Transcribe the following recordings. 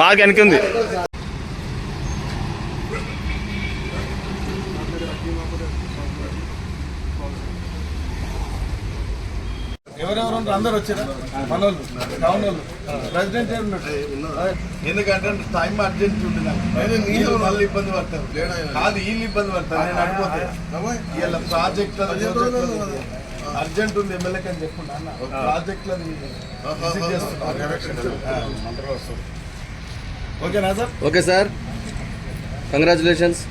Mark వెనక ఉంది. ఎవరెవరు? అందరూ వచ్చారా? మనోళ్ళు టౌన్ వాళ్ళు ప్రెసిడెంట్ ఎందుకంటే టైం అర్జెంట్ ఉంది నాకు నీళ్ళు మళ్ళీ ఇబ్బంది పడతారు. కాదు వీళ్ళు ఇబ్బంది పడతారు. నేను అడిగిపోతే వీళ్ళ ప్రాజెక్ట్ అర్జెంట్ ఉంది ఎమ్మెల్యేకి అని అన్న. ప్రాజెక్ట్ ఓకేనా సార్? Okay sir. కంగ్రాచులేషన్స్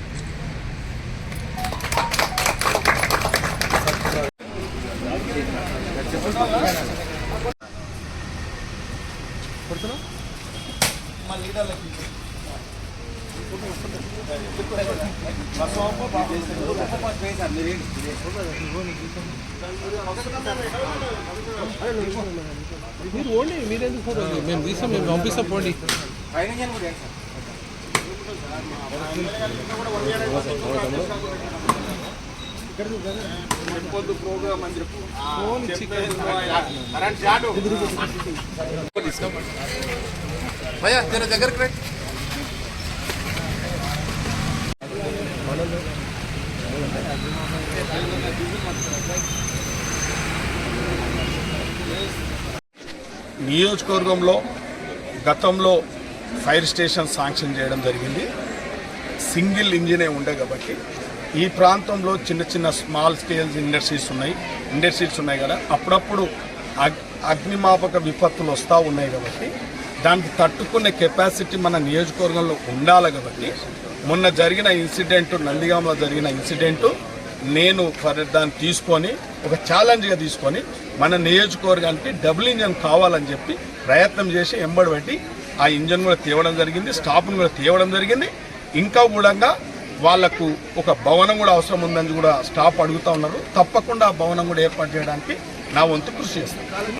మీరు ఓన్లీ మీరెందుకు ఫోటో మేము తీస్తాం మేము పంపిస్తాం పోండి. భయ్యా జర దగ్గరికి రండి. నియోజకవర్గంలో గతంలో ఫైర్ స్టేషన్ శాంక్షన్ చేయడం జరిగింది. సింగిల్ ఇంజినే ఉండే కాబట్టి ఈ ప్రాంతంలో చిన్న చిన్న స్మాల్ స్కేల్స్ ఇండస్ట్రీస్ ఉన్నాయి. ఇండస్ట్రీస్ ఉన్నాయి కదా. అప్పుడప్పుడు అగ్ అగ్నిమాపక విపత్తులు వస్తూ ఉన్నాయి కాబట్టి దానికి తట్టుకునే కెపాసిటీ మన నియోజకవర్గంలో ఉండాలి కాబట్టి మొన్న జరిగిన ఇన్సిడెంట్ నందిగామలో జరిగిన ఇన్సిడెంట్ నేను ఫర్ దాన్ని తీసుకొని ఒక ఛాలెంజ్గా తీసుకొని మన నియోజకవర్గానికి డబుల్ ఇంజన్ కావాలని చెప్పి ప్రయత్నం చేసి ఎంబడి పెట్టి ఆ ఇంజన్ కూడా తేవడం జరిగింది స్టాఫ్ను కూడా తేవడం జరిగింది. ఇంకా కూడా వాళ్ళకు ఒక భవనం కూడా అవసరం ఉందని కూడా స్టాఫ్ అడుగుతా ఉన్నారు. తప్పకుండా ఆ భవనం కూడా ఏర్పాటు చేయడానికి నా వంతు కృషి చేస్తాను.